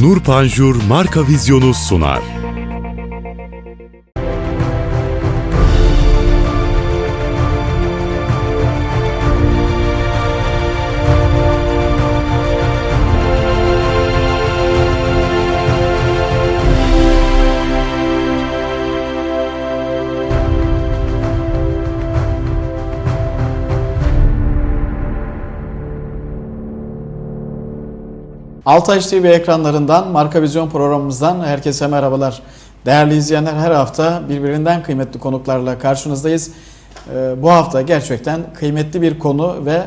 Nur Panjur marka vizyonu sunar. Altaş TV ekranlarından Marka Vizyon programımızdan herkese merhabalar. Değerli izleyenler her hafta birbirinden kıymetli konuklarla karşınızdayız. Ee, Bu hafta gerçekten kıymetli bir konu ve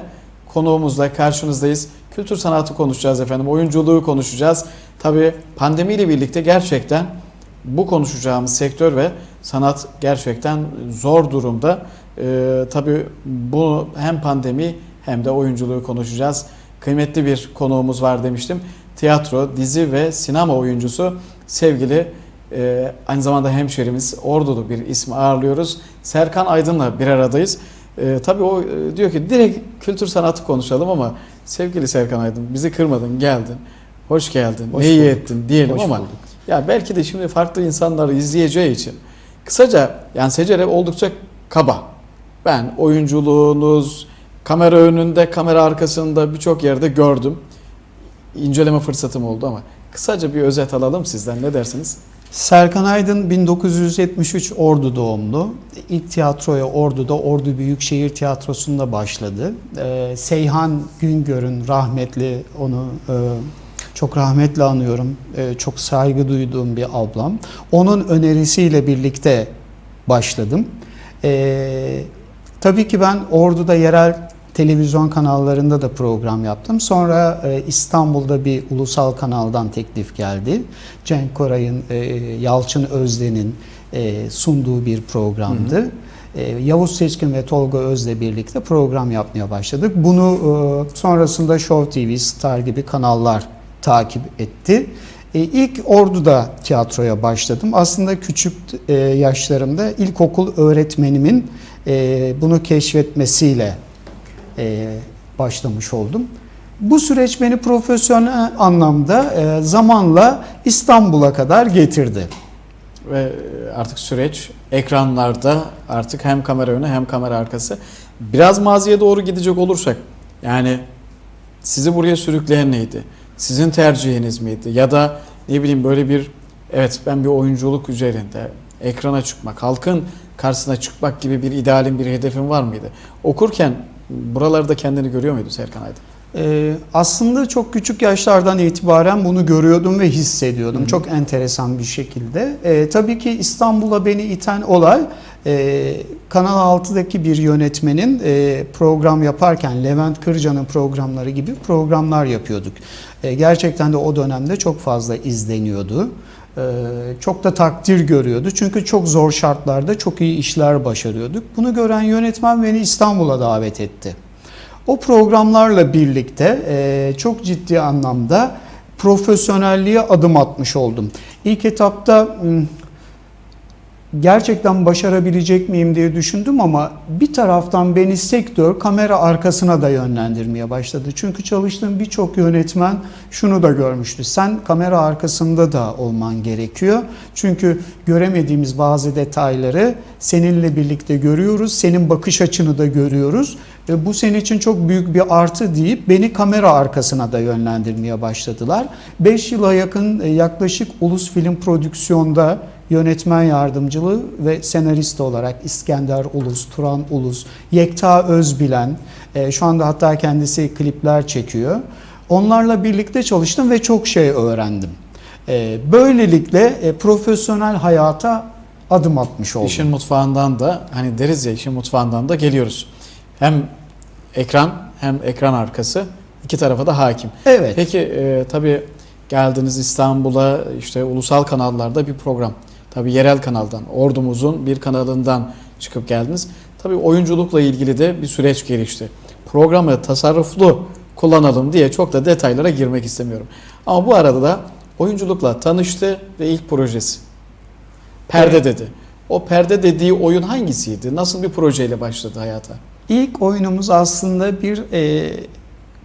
konuğumuzla karşınızdayız. Kültür sanatı konuşacağız efendim, oyunculuğu konuşacağız. Tabii pandemiyle birlikte gerçekten bu konuşacağımız sektör ve sanat gerçekten zor durumda. Ee, tabii bu hem pandemi hem de oyunculuğu konuşacağız. Kıymetli bir konuğumuz var demiştim. Tiyatro, dizi ve sinema oyuncusu sevgili e, aynı zamanda hemşerimiz Ordulu bir ismi ağırlıyoruz. Serkan Aydın'la bir aradayız. E, tabii o e, diyor ki direkt kültür sanatı konuşalım ama sevgili Serkan Aydın bizi kırmadın geldin. Hoş geldin. Hoş ne iyi ettin diyelim Hoş ama bulduk. ya belki de şimdi farklı insanlar izleyeceği için kısaca yani secere oldukça kaba. Ben oyunculuğunuz, kamera önünde, kamera arkasında birçok yerde gördüm. İnceleme fırsatım oldu ama kısaca bir özet alalım sizden ne dersiniz? Serkan Aydın 1973 Ordu doğumlu. İlk tiyatroya Ordu'da Ordu Büyükşehir Tiyatrosu'nda başladı. Ee, Seyhan Güngör'ün rahmetli onu e, çok rahmetle anıyorum. E, çok saygı duyduğum bir ablam. Onun önerisiyle birlikte başladım. E, tabii ki ben Ordu'da yerel televizyon kanallarında da program yaptım. Sonra e, İstanbul'da bir ulusal kanaldan teklif geldi. Cenk Koray'ın, e, Yalçın Özden'in e, sunduğu bir programdı. E, Yavuz Seçkin ve Tolga Öz'le birlikte program yapmaya başladık. Bunu e, sonrasında Show TV, Star gibi kanallar takip etti. E, ilk Ordu'da tiyatroya başladım. Aslında küçük yaşlarımda ilkokul öğretmenimin bunu keşfetmesiyle e, başlamış oldum. Bu süreç beni profesyonel anlamda e, zamanla İstanbul'a kadar getirdi. Ve artık süreç ekranlarda artık hem kamera önü hem kamera arkası. Biraz maziye doğru gidecek olursak yani sizi buraya sürükleyen neydi? Sizin tercihiniz miydi? Ya da ne bileyim böyle bir evet ben bir oyunculuk üzerinde ekrana çıkmak, halkın karşısına çıkmak gibi bir idealin bir hedefin var mıydı? Okurken buralarda kendini görüyor muydu Serkan Aydın? Ee, aslında çok küçük yaşlardan itibaren bunu görüyordum ve hissediyordum. Hı hı. Çok enteresan bir şekilde. Ee, tabii ki İstanbul'a beni iten olay e, Kanal 6'daki bir yönetmenin e, program yaparken Levent Kırca'nın programları gibi programlar yapıyorduk. E, gerçekten de o dönemde çok fazla izleniyordu. E, çok da takdir görüyordu. Çünkü çok zor şartlarda çok iyi işler başarıyorduk. Bunu gören yönetmen beni İstanbul'a davet etti. O programlarla birlikte e, çok ciddi anlamda profesyonelliğe adım atmış oldum. İlk etapta gerçekten başarabilecek miyim diye düşündüm ama bir taraftan beni sektör kamera arkasına da yönlendirmeye başladı. Çünkü çalıştığım birçok yönetmen şunu da görmüştü. Sen kamera arkasında da olman gerekiyor. Çünkü göremediğimiz bazı detayları seninle birlikte görüyoruz. Senin bakış açını da görüyoruz. Ve bu senin için çok büyük bir artı deyip beni kamera arkasına da yönlendirmeye başladılar. 5 yıla yakın e, yaklaşık Ulus Film Prodüksiyon'da yönetmen yardımcılığı ve senarist olarak İskender Ulus, Turan Ulus, Yekta Özbilen, e, şu anda hatta kendisi klipler çekiyor. Onlarla birlikte çalıştım ve çok şey öğrendim. E, Böylelikle e, profesyonel hayata adım atmış oldum. İşin mutfağından da hani deriz ya işin mutfağından da geliyoruz. Hem ekran hem ekran arkası iki tarafa da hakim. Evet. Peki e, tabii geldiniz İstanbul'a işte ulusal kanallarda bir program. Tabii yerel kanaldan, ordumuzun bir kanalından çıkıp geldiniz. Tabii oyunculukla ilgili de bir süreç gelişti. Programı tasarruflu kullanalım diye çok da detaylara girmek istemiyorum. Ama bu arada da oyunculukla tanıştı ve ilk projesi. Perde Evet. dedi. O perde dediği oyun hangisiydi? Nasıl bir projeyle başladı hayata? İlk oyunumuz aslında bir e,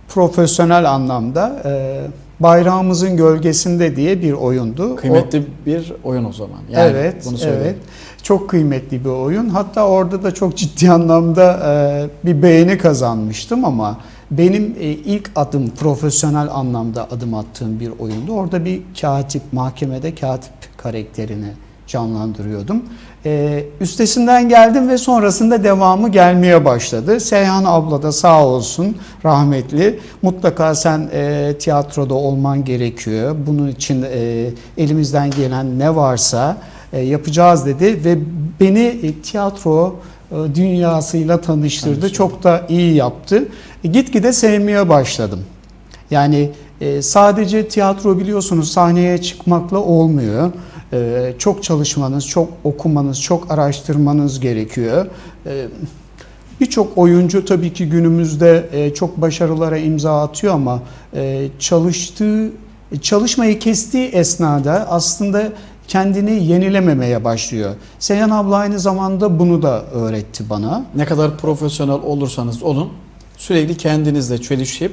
profesyonel anlamda e, Bayrağımızın Gölgesinde diye bir oyundu. O- Kıymetli bir oyun o zaman. Yani evet, bunu söyleyeyim. evet. Çok kıymetli bir oyun. Hatta orada da çok ciddi anlamda e, bir beğeni kazanmıştım ama benim e, ilk adım profesyonel anlamda adım attığım bir oyundu. Orada bir katip, mahkemede katip karakterini canlandırıyordum. E, üstesinden geldim ve sonrasında devamı gelmeye başladı. Seyhan abla da sağ olsun rahmetli. Mutlaka sen e, tiyatroda olman gerekiyor. Bunun için e, elimizden gelen ne varsa e, yapacağız dedi ve beni e, tiyatro e, dünyasıyla tanıştırdı. Tanıştırdı. Çok da iyi yaptı. E, gitgide sevmeye başladım. Yani e, sadece tiyatro biliyorsunuz sahneye çıkmakla olmuyor. E, çok çalışmanız, çok okumanız, çok araştırmanız gerekiyor. E, Birçok oyuncu tabii ki günümüzde e, çok başarılara imza atıyor ama e, çalıştığı, çalışmayı kestiği esnada aslında kendini yenilememeye başlıyor. Seyhan abla aynı zamanda bunu da öğretti bana. Ne kadar profesyonel olursanız olun sürekli kendinizle çelişip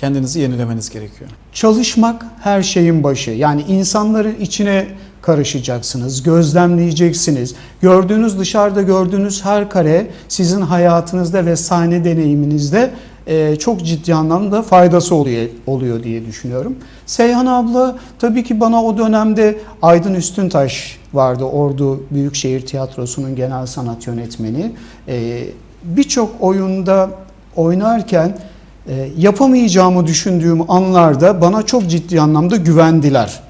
kendinizi yenilemeniz gerekiyor. Çalışmak her şeyin başı. Yani insanların içine karışacaksınız, gözlemleyeceksiniz. Gördüğünüz dışarıda gördüğünüz her kare sizin hayatınızda ve sahne deneyiminizde e, çok ciddi anlamda faydası oluyor, oluyor diye düşünüyorum. Seyhan abla tabii ki bana o dönemde Aydın Üstüntaş vardı. Ordu Büyükşehir Tiyatrosu'nun genel sanat yönetmeni. E, Birçok oyunda oynarken e, yapamayacağımı düşündüğüm anlarda bana çok ciddi anlamda güvendiler.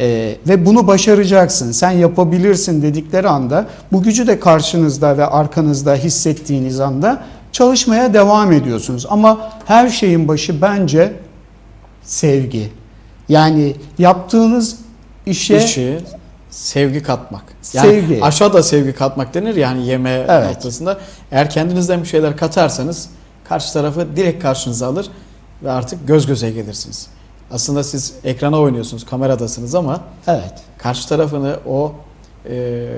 E, ve bunu başaracaksın, sen yapabilirsin dedikleri anda bu gücü de karşınızda ve arkanızda hissettiğiniz anda çalışmaya devam ediyorsunuz. Ama her şeyin başı bence sevgi. Yani yaptığınız işe İşi sevgi katmak. Yani Sevgi. aşağıda sevgi katmak denir yani yeme Evet. noktasında. Eğer kendinizden bir şeyler katarsanız karşı tarafı direkt karşınıza alır ve artık göz göze gelirsiniz. Aslında siz ekrana oynuyorsunuz, kameradasınız ama evet. karşı tarafını o e,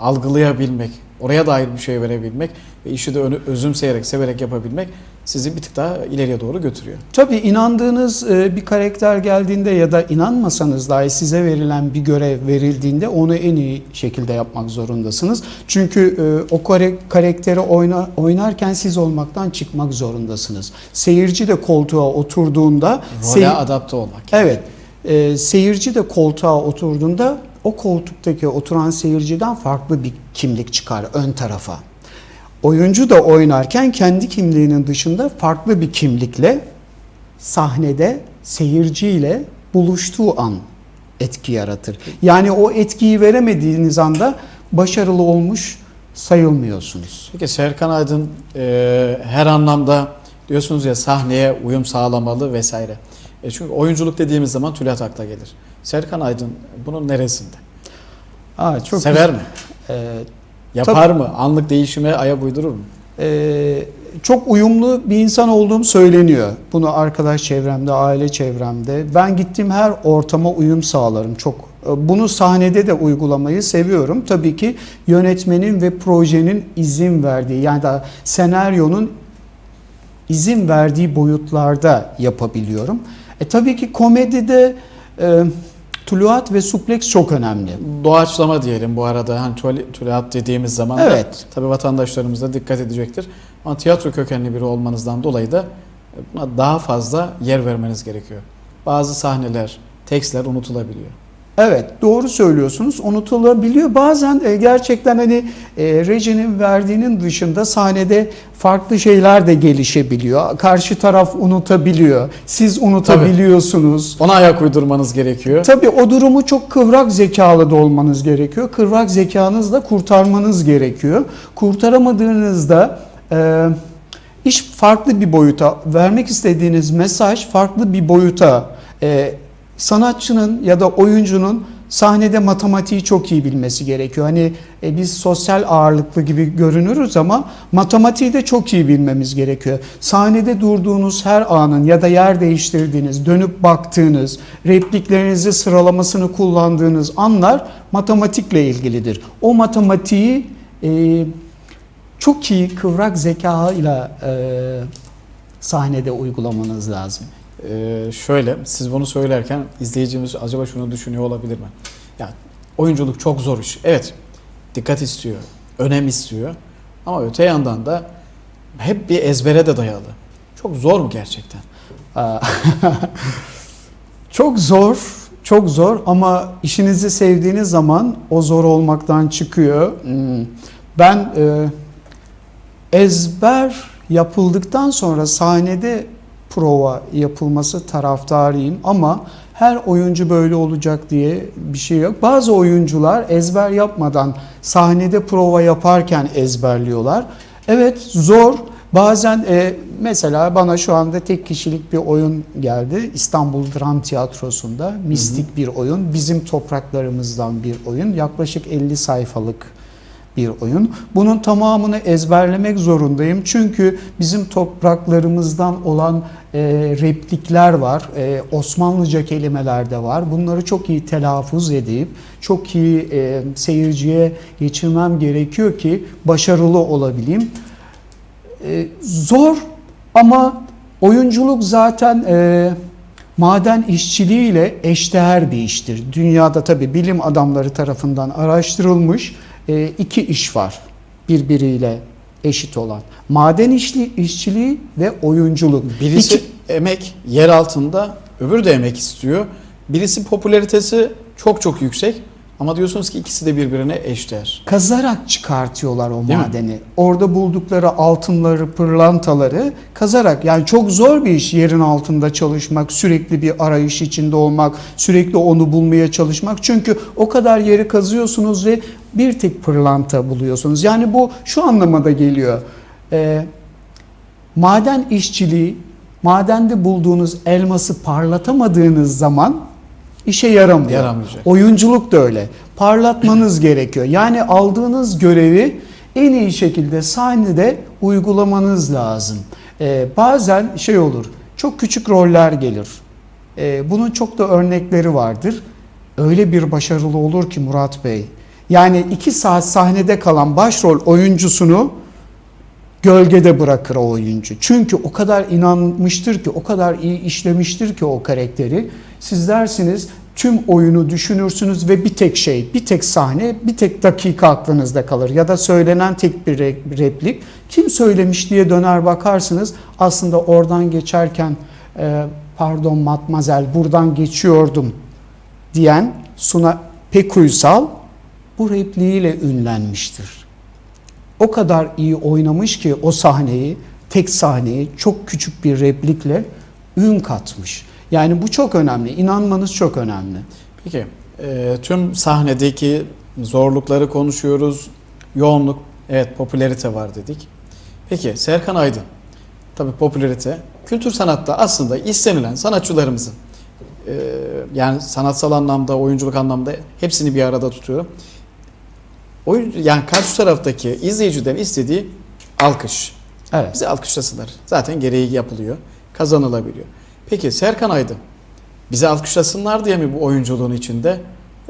algılayabilmek, oraya dair bir şey verebilmek ve işi de önü- özümseyerek, severek yapabilmek sizi bir tık daha ileriye doğru götürüyor. Tabii inandığınız e, bir karakter geldiğinde ya da inanmasanız dahi size verilen bir görev verildiğinde onu en iyi şekilde yapmak zorundasınız. Çünkü e, o karakteri oyna, oynarken siz olmaktan çıkmak zorundasınız. Seyirci de koltuğa oturduğunda Role adapte olmak. Evet. E, seyirci de koltuğa oturduğunda o koltuktaki oturan seyirciden farklı bir kimlik çıkar ön tarafa. Oyuncu da oynarken kendi kimliğinin dışında farklı bir kimlikle sahnede seyirciyle buluştuğu an etki yaratır. Yani o etkiyi veremediğiniz anda başarılı olmuş sayılmıyorsunuz. Peki Serkan Aydın e, her anlamda diyorsunuz ya sahneye uyum sağlamalı vesaire. E çünkü oyunculuk dediğimiz zaman Tülay akla gelir. Serkan Aydın bunun neresinde? Aa, çok Sever mi? Ee, Yapar mı? Anlık değişime ayak uydurur mu? Ee, çok uyumlu bir insan olduğum söyleniyor. Bunu arkadaş çevremde, aile çevremde. Ben gittiğim her ortama uyum sağlarım. Çok e, bunu sahnede de uygulamayı seviyorum. Tabii ki yönetmenin ve projenin izin verdiği yani da senaryonun izin verdiği boyutlarda yapabiliyorum. E tabii ki komedide e, tuluat ve suplex çok önemli. Doğaçlama diyelim bu arada. Hani tülayat dediğimiz zaman da Evet. tabii vatandaşlarımız da dikkat edecektir. Ama tiyatro kökenli biri olmanızdan dolayı da buna daha fazla yer vermeniz gerekiyor. Bazı sahneler, tekstler unutulabiliyor. Evet doğru söylüyorsunuz unutulabiliyor. Bazen e, gerçekten hani e, rejinin verdiğinin dışında sahnede farklı şeyler de gelişebiliyor. Karşı taraf unutabiliyor. Siz unutabiliyorsunuz. Ona ayak uydurmanız gerekiyor. Tabii o durumu çok kıvrak zekalı da olmanız gerekiyor. Kıvrak zekanızla kurtarmanız gerekiyor. Kurtaramadığınızda e, iş farklı bir boyuta, vermek istediğiniz mesaj farklı bir boyuta. E, sanatçının ya da oyuncunun sahnede matematiği çok iyi bilmesi gerekiyor. Hani e, biz sosyal ağırlıklı gibi görünürüz ama matematiği de çok iyi bilmemiz gerekiyor. Sahnede durduğunuz her anın ya da yer değiştirdiğiniz, dönüp baktığınız, repliklerinizi sıralamasını kullandığınız anlar matematikle ilgilidir. O matematiği e, çok iyi kıvrak zekayla e, sahnede uygulamanız lazım. Ee, şöyle siz bunu söylerken izleyicimiz acaba şunu düşünüyor olabilir mi? Ya oyunculuk çok zor iş. Evet. Dikkat istiyor. Önem istiyor. Ama öte yandan da hep bir ezbere de dayalı. Çok zor mu gerçekten? Çok zor, çok zor ama işinizi sevdiğiniz zaman o zor olmaktan çıkıyor. Hmm. Ben e, ezber yapıldıktan sonra sahnede prova yapılması taraftarıyım ama her oyuncu böyle olacak diye bir şey yok. Bazı oyuncular ezber yapmadan sahnede prova yaparken ezberliyorlar. Evet zor. Bazen e, mesela bana şu anda tek kişilik bir oyun geldi. İstanbul Dram Tiyatrosu'nda mistik bir oyun. Bizim topraklarımızdan bir oyun. Yaklaşık 50 sayfalık bir oyun. Bunun tamamını ezberlemek zorundayım. Çünkü bizim topraklarımızdan olan e, replikler var. E, Osmanlıca kelimeler de var. Bunları çok iyi telaffuz edip çok iyi e, seyirciye geçirmem gerekiyor ki başarılı olabileyim. E, zor ama oyunculuk zaten e, maden işçiliğiyle eşdeğer bir iştir. Dünyada tabi bilim adamları tarafından araştırılmış e, iki iş var birbiriyle eşit olan. Maden işli, işçiliği ve oyunculuk. Birisi İki- emek yer altında, öbürü de emek istiyor. Birisi popülaritesi çok çok yüksek ama diyorsunuz ki ikisi de birbirine eşdeğer. kazarak çıkartıyorlar o Değil mi? madeni. Orada buldukları altınları, pırlantaları kazarak yani çok zor bir iş yerin altında çalışmak, sürekli bir arayış içinde olmak, sürekli onu bulmaya çalışmak. Çünkü o kadar yeri kazıyorsunuz ve bir tek pırlanta buluyorsunuz. Yani bu şu anlamada geliyor. Ee, maden işçiliği, madende bulduğunuz elması parlatamadığınız zaman işe yaramıyor. Yaramayacak. Oyunculuk da öyle. Parlatmanız gerekiyor. Yani aldığınız görevi en iyi şekilde sahnede uygulamanız lazım. Ee, bazen şey olur, çok küçük roller gelir. Ee, bunun çok da örnekleri vardır. Öyle bir başarılı olur ki Murat Bey. Yani iki saat sahnede kalan başrol oyuncusunu gölgede bırakır o oyuncu. Çünkü o kadar inanmıştır ki, o kadar iyi işlemiştir ki o karakteri. Siz dersiniz tüm oyunu düşünürsünüz ve bir tek şey, bir tek sahne, bir tek dakika aklınızda kalır. Ya da söylenen tek bir re- replik. Kim söylemiş diye döner bakarsınız. Aslında oradan geçerken e, pardon matmazel buradan geçiyordum diyen Suna Pekuysal bu repliğiyle ünlenmiştir o kadar iyi oynamış ki o sahneyi, tek sahneyi çok küçük bir replikle ün katmış. Yani bu çok önemli. İnanmanız çok önemli. Peki e, tüm sahnedeki zorlukları konuşuyoruz. Yoğunluk, evet popülerite var dedik. Peki Serkan Aydın, tabii popülerite kültür sanatta aslında istenilen sanatçılarımızın e, yani sanatsal anlamda, oyunculuk anlamda hepsini bir arada tutuyorum. Oyun, yani karşı taraftaki izleyiciden istediği alkış. Evet. Bizi alkışlasınlar. Zaten gereği yapılıyor. Kazanılabiliyor. Peki Serkan Aydın bizi alkışlasınlar diye mi bu oyunculuğun içinde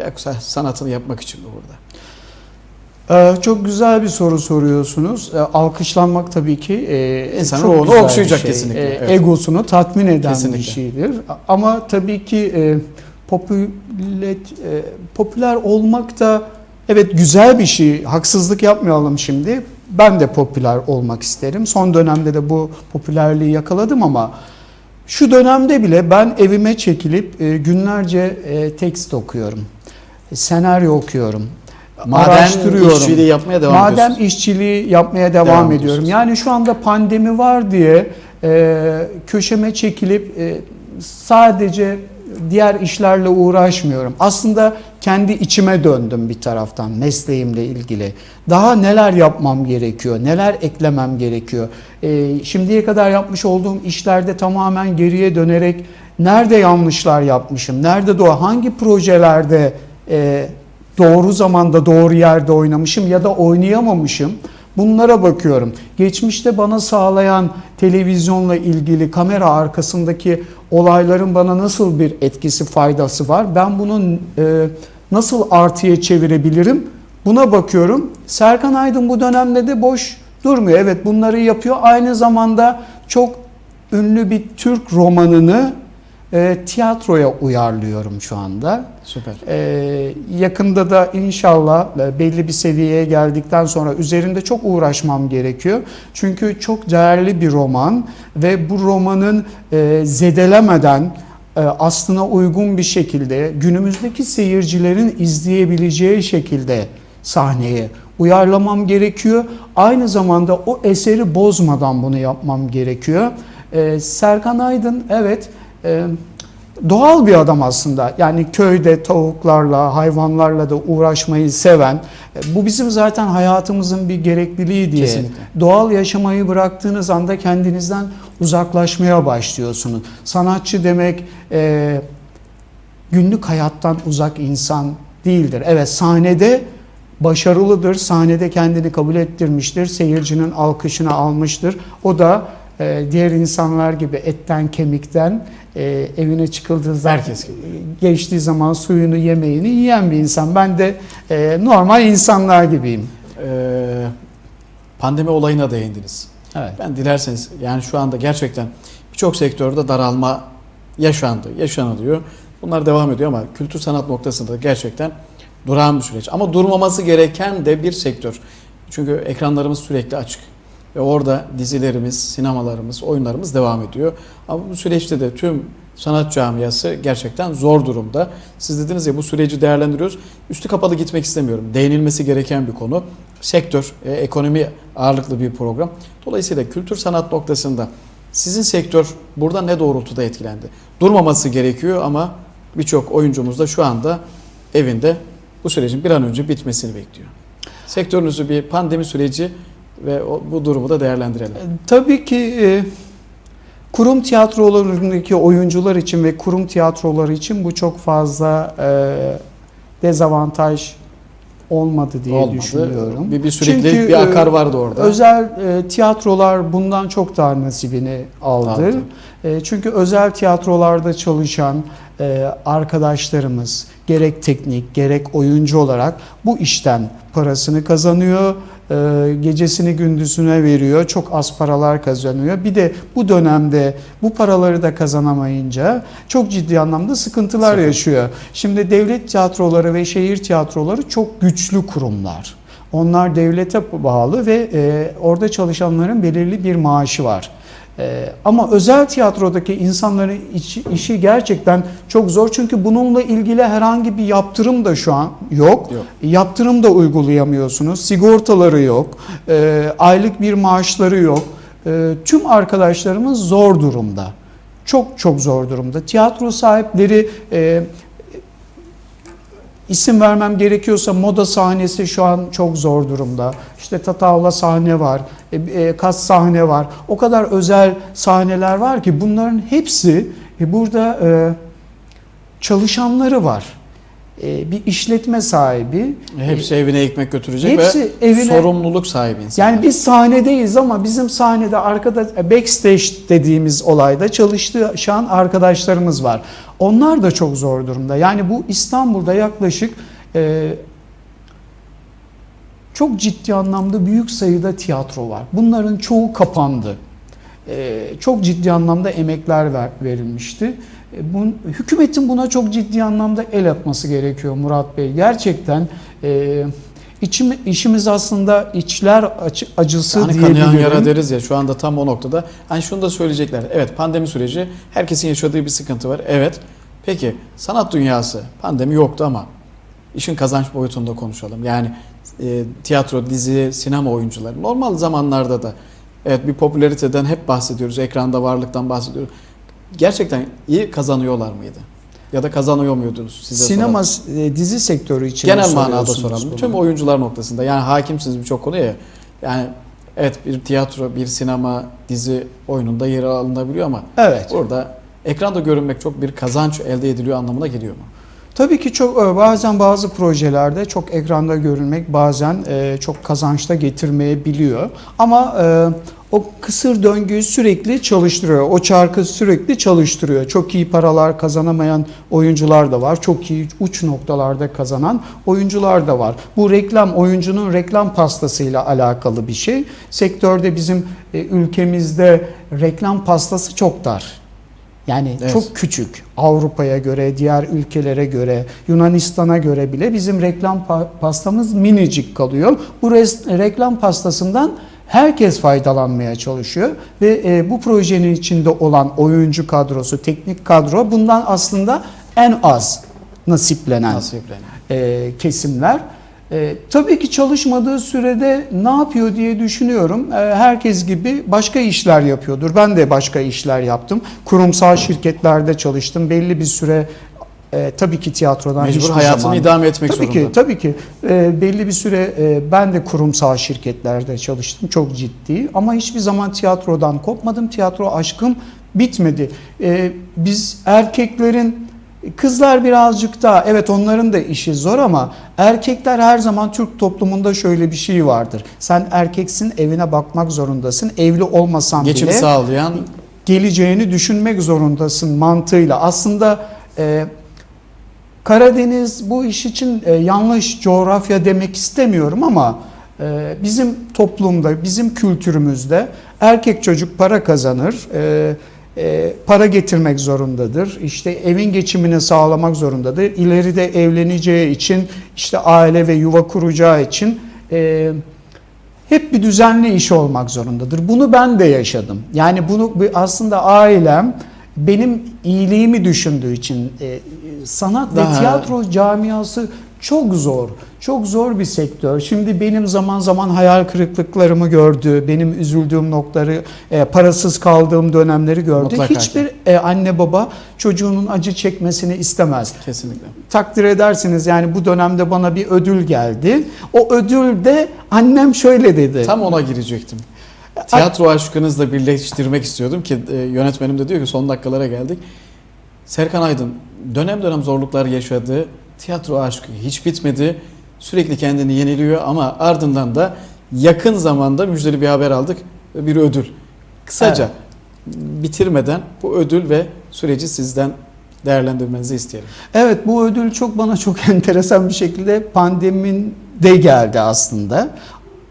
yoksa sanatını yapmak için mi burada? Ee, çok güzel bir soru soruyorsunuz. Ee, alkışlanmak tabii ki e, İnsanın ruhunu okşayacak şey. kesinlikle, Ee, evet. Egosunu tatmin eden Kesinlikle. bir şeydir. Ama tabii ki e, popüler, e, popüler olmak da evet güzel bir şey. Haksızlık yapmayalım şimdi. Ben de popüler olmak isterim. Son dönemde de bu popülerliği yakaladım ama şu dönemde bile ben evime çekilip e, günlerce e, tekst okuyorum. E, Senaryo okuyorum. Maden araştırıyorum. işçiliği yapmaya devam Maden ediyorsun. işçiliği yapmaya devam, Devam ediyorum. Yani şu anda pandemi var diye e, köşeme çekilip e, sadece diğer işlerle uğraşmıyorum. Aslında kendi içime döndüm bir taraftan mesleğimle ilgili. Daha neler yapmam gerekiyor, neler eklemem gerekiyor. E, şimdiye kadar yapmış olduğum işlerde tamamen geriye dönerek nerede yanlışlar yapmışım, nerede doğru, hangi projelerde e, doğru zamanda doğru yerde oynamışım ya da oynayamamışım. Bunlara bakıyorum. Geçmişte bana sağlayan televizyonla ilgili kamera arkasındaki olayların bana nasıl bir etkisi, faydası var? Ben bunun e, nasıl artıya çevirebilirim? Buna bakıyorum. Serkan Aydın bu dönemde de boş durmuyor. Evet bunları yapıyor. Aynı zamanda çok ünlü bir Türk romanını e, tiyatroya uyarlıyorum şu anda. Süper. Ee, yakında da inşallah e, belli bir seviyeye geldikten sonra üzerinde çok uğraşmam gerekiyor. Çünkü çok değerli bir roman ve bu romanın e, zedelemeden e, aslına uygun bir şekilde günümüzdeki seyircilerin izleyebileceği şekilde sahneye uyarlamam gerekiyor. Aynı zamanda o eseri bozmadan bunu yapmam gerekiyor. E, Serkan Aydın evet e, doğal bir adam aslında. Yani köyde tavuklarla, hayvanlarla da uğraşmayı seven. E, Bu bizim zaten hayatımızın bir gerekliliği diye. Kesinlikle. Doğal yaşamayı bıraktığınız anda kendinizden uzaklaşmaya başlıyorsunuz. Sanatçı demek e, günlük hayattan uzak insan değildir. Evet sahnede başarılıdır. Sahnede kendini kabul ettirmiştir. Seyircinin alkışını almıştır. O da e, diğer insanlar gibi etten kemikten e, evine çıkıldığı zaman Herkes gibi. geçtiği zaman suyunu yemeğini yiyen bir insan. Ben de e, normal insanlar gibiyim. Ee, pandemi olayına değindiniz. Evet. Ben dilerseniz yani şu anda gerçekten birçok sektörde daralma yaşandı, yaşanılıyor. Bunlar devam ediyor ama kültür sanat noktasında gerçekten durağan bir süreç. Ama durmaması gereken de bir sektör. Çünkü ekranlarımız sürekli açık. Ve orada dizilerimiz, sinemalarımız, oyunlarımız devam ediyor. Ama bu süreçte de tüm sanat camiası gerçekten zor durumda. Siz dediniz ya bu süreci değerlendiriyoruz. Üstü kapalı gitmek istemiyorum. Değinilmesi gereken bir konu. Sektör, e, ekonomi ağırlıklı bir program. Dolayısıyla kültür sanat noktasında sizin sektör burada ne doğrultuda etkilendi? Durmaması gerekiyor ama birçok oyuncumuz da şu anda evinde bu sürecin bir an önce bitmesini bekliyor. Sektörünüzü bir pandemi süreci ve o- bu durumu da değerlendirelim. E, Tabii ki e, kurum tiyatrolarındaki oyuncular için ve kurum tiyatroları için bu çok fazla e, dezavantaj olmadı diye Olmadı. düşünüyorum. Bir, bir sürekli Çünkü, bir akar e, vardı orada. Özel e, tiyatrolar bundan çok daha nasibini aldı. Aldı. E, çünkü özel tiyatrolarda çalışan e, arkadaşlarımız gerek teknik gerek oyuncu olarak bu işten parasını kazanıyor. E, gecesini gündüzüne veriyor. Çok az paralar kazanıyor. Bir de bu dönemde bu paraları da kazanamayınca çok ciddi anlamda sıkıntılar Sıkıntı. yaşıyor. Şimdi devlet tiyatroları ve şehir tiyatroları çok güçlü kurumlar. Onlar devlete bağlı ve e, orada çalışanların belirli bir maaşı var. E, ama özel tiyatrodaki insanların içi- işi gerçekten çok zor çünkü bununla ilgili herhangi bir yaptırım da şu an yok. Yok. Yaptırım da uygulayamıyorsunuz. Sigortaları yok. E, aylık bir maaşları yok. E, tüm arkadaşlarımız zor durumda. Çok çok zor durumda. Tiyatro sahipleri e, İsim vermem gerekiyorsa moda sahnesi şu an çok zor durumda. İşte Tatavla sahne var, e, e, kas sahne var. O kadar özel sahneler var ki bunların hepsi e, burada çalışanları var. E, bir işletme sahibi. Hepsi evine ekmek götürecek Hepsi ve evine- sorumluluk sahibi insanlar. Yani biz sahnedeyiz ama bizim sahnede arkada e, backstage dediğimiz olayda çalışan arkadaşlarımız var. Onlar da çok zor durumda. Yani bu İstanbul'da yaklaşık e, çok ciddi anlamda büyük sayıda tiyatro var. Bunların çoğu kapandı. E, çok ciddi anlamda emekler ver- verilmişti. E, bun- hükümetin buna çok ciddi anlamda el atması gerekiyor Murat Bey. Gerçekten e, içim, işimiz aslında içler acı, acısı kanayan diyebilirim. yara deriz ya şu anda tam o noktada. Hani şunu da söyleyecekler. Evet pandemi süreci herkesin yaşadığı bir sıkıntı var. Evet. Peki sanat dünyası pandemi yoktu ama işin kazanç boyutunda konuşalım. Yani e, tiyatro, dizi, sinema oyuncuları normal zamanlarda da evet bir popülariteden hep bahsediyoruz. Ekranda varlıktan bahsediyoruz. Gerçekten iyi kazanıyorlar mıydı? Ya da kazanıyor muydunuz? Size Sinema e, dizi sektörü için Genel manada soralım. bunu? Tüm oyuncular noktasında. Yani hakimsiniz birçok konuya ya. Yani evet bir tiyatro, bir sinema, dizi oyununda yer alınabiliyor ama Evet. burada ekranda görünmek çok bir kazanç elde ediliyor anlamına geliyor mu? Tabii ki çok e, bazen bazı projelerde çok ekranda görülmek bazen e, çok kazançta getirmeyebiliyor. Ama e, o kısır döngüyü sürekli çalıştırıyor. O çarkı sürekli çalıştırıyor. Çok iyi paralar kazanamayan oyuncular da var. Çok iyi uç noktalarda kazanan oyuncular da var. Bu reklam oyuncunun reklam pastasıyla alakalı bir şey. Sektörde bizim e, ülkemizde reklam pastası çok dar. Yani Evet. çok küçük. Avrupa'ya göre, diğer ülkelere göre, Yunanistan'a göre bile bizim reklam pa- pastamız minicik kalıyor. Bu reklam pastasından herkes faydalanmaya çalışıyor ve e, bu projenin içinde olan oyuncu kadrosu, teknik kadro bundan aslında en az nasiplenen Nasipleniyor. e, kesimler. E, tabii ki çalışmadığı sürede ne yapıyor diye düşünüyorum. E, herkes gibi başka işler yapıyordur. Ben de başka işler yaptım. Kurumsal şirketlerde çalıştım. Belli bir süre e, tabii ki tiyatrodan Mecbur hayatını zaman- idame etmek tabii zorunda. ki tabii ki E, belli bir süre e, ben de kurumsal şirketlerde çalıştım çok ciddi ama hiçbir zaman tiyatrodan kopmadım tiyatro aşkım bitmedi E, biz erkeklerin kızlar birazcık daha evet onların da işi zor ama erkekler her zaman Türk toplumunda şöyle bir şey vardır sen erkeksin evine bakmak zorundasın evli olmasan Geçimi bile sağlayan geleceğini düşünmek zorundasın mantığıyla. Aslında e, Karadeniz bu iş için e, yanlış coğrafya demek istemiyorum ama e, bizim toplumda, bizim kültürümüzde erkek çocuk para kazanır, e, e, para getirmek zorundadır, işte evin geçimini sağlamak zorundadır. İleride evleneceği için, işte aile ve yuva kuracağı için e, hep bir düzenli iş olmak zorundadır. Bunu ben de yaşadım. Yani bunu bu aslında ailem benim iyiliğimi düşündüğü için e, sanat Daha- ve tiyatro camiası çok zor. Çok zor bir sektör. Şimdi benim zaman zaman hayal kırıklıklarımı gördü, benim üzüldüğüm noktaları, e, parasız kaldığım dönemleri gördü. Mutlaka. Hiçbir e, anne baba çocuğunun acı çekmesini istemez kesinlikle. takdir edersiniz yani bu dönemde bana bir ödül geldi. O ödül de annem şöyle dedi. Tam ona girecektim. Tiyatro aşkınızla birleştirmek istiyordum ki e, yönetmenim de diyor ki son dakikalara geldik. Serkan Aydın dönem dönem zorluklar yaşadı. Tiyatro aşkı hiç bitmedi. Sürekli kendini yeniliyor ama ardından da yakın zamanda müjdeli bir haber aldık. Bir ödül. Kısaca bitirmeden bu ödül ve süreci sizden değerlendirmenizi isteyelim. Evet bu ödül çok bana çok enteresan bir şekilde pandemide geldi aslında.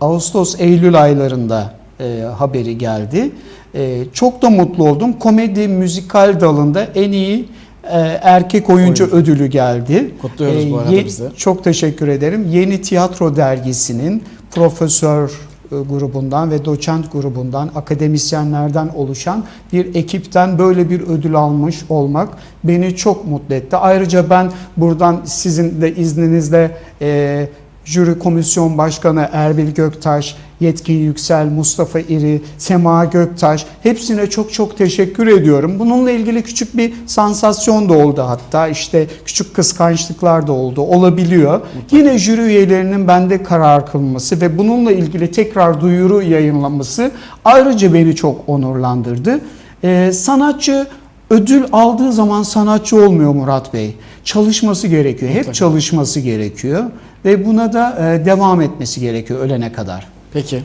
Ağustos-Eylül aylarında e, haberi geldi. E, çok da mutlu oldum. Komedi müzikal dalında en iyi e, erkek oyuncu Oyuncu. ödülü geldi. Kutluyoruz bu arada ye- biz de. Çok teşekkür ederim. Yeni Tiyatro Dergisi'nin profesör e, grubundan ve doçent grubundan, akademisyenlerden oluşan bir ekipten böyle bir ödül almış olmak beni çok mutlu etti. Ayrıca ben buradan sizin de izninizle e, Jüri Komisyon Başkanı Erbil Göktaş, Yetkin Yüksel, Mustafa İri, Sema Göktaş hepsine çok çok teşekkür ediyorum. Bununla ilgili küçük bir sansasyon da oldu hatta işte küçük kıskançlıklar da oldu olabiliyor. Yine jüri üyelerinin bende karar kılması ve bununla ilgili tekrar duyuru yayınlaması ayrıca beni çok onurlandırdı. Ee, sanatçı ödül aldığı zaman sanatçı olmuyor Murat Bey. Çalışması gerekiyor. Hep Mutlaka. çalışması gerekiyor ve buna da e, devam etmesi gerekiyor ölene kadar. Peki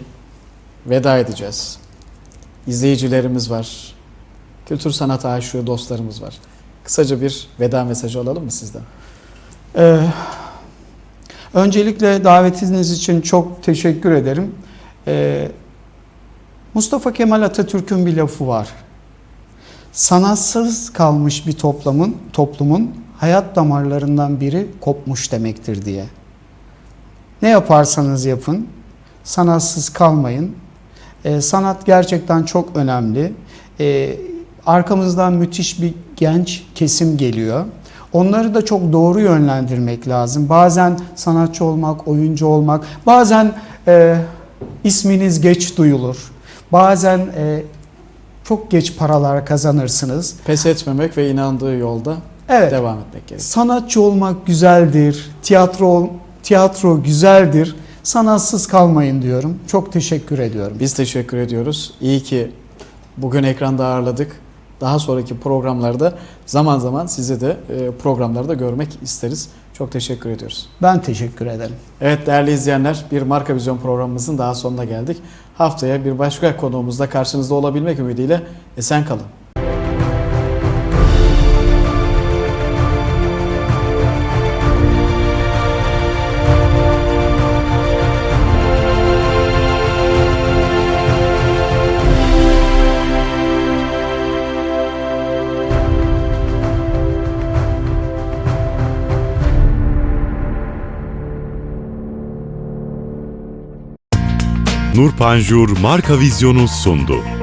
veda edeceğiz. İzleyicilerimiz var. Kültür sanat aşığı dostlarımız var. Kısaca bir veda mesajı alalım mı sizden? Ee, öncelikle davetiniz için çok teşekkür ederim. Ee, Mustafa Kemal Atatürk'ün bir lafı var. Sanatsız kalmış bir toplumun, toplumun hayat damarlarından biri kopmuş demektir diye. Ne yaparsanız yapın, sanatsız kalmayın. Ee, sanat gerçekten çok önemli. Ee, arkamızdan müthiş bir genç kesim geliyor. Onları da çok doğru yönlendirmek lazım. Bazen sanatçı olmak, oyuncu olmak, bazen e, isminiz geç duyulur. Bazen e, çok geç paralar kazanırsınız. Pes etmemek ve inandığı yolda Evet. devam etmek gerekiyor. Sanatçı olmak güzeldir. Tiyatro tiyatro güzeldir. Sanatsız kalmayın diyorum. Çok teşekkür ediyorum. Biz teşekkür ediyoruz. İyi ki bugün ekranda ağırladık. daha sonraki programlarda zaman zaman sizi de e, programlarda görmek isteriz. Çok teşekkür ediyoruz. Ben teşekkür ederim. Evet değerli izleyenler bir Marka Vizyon programımızın daha sonuna geldik. Haftaya bir başka konuğumuzda karşınızda olabilmek ümidiyle esen kalın. Nur Panjur Marka Vizyonu sundu.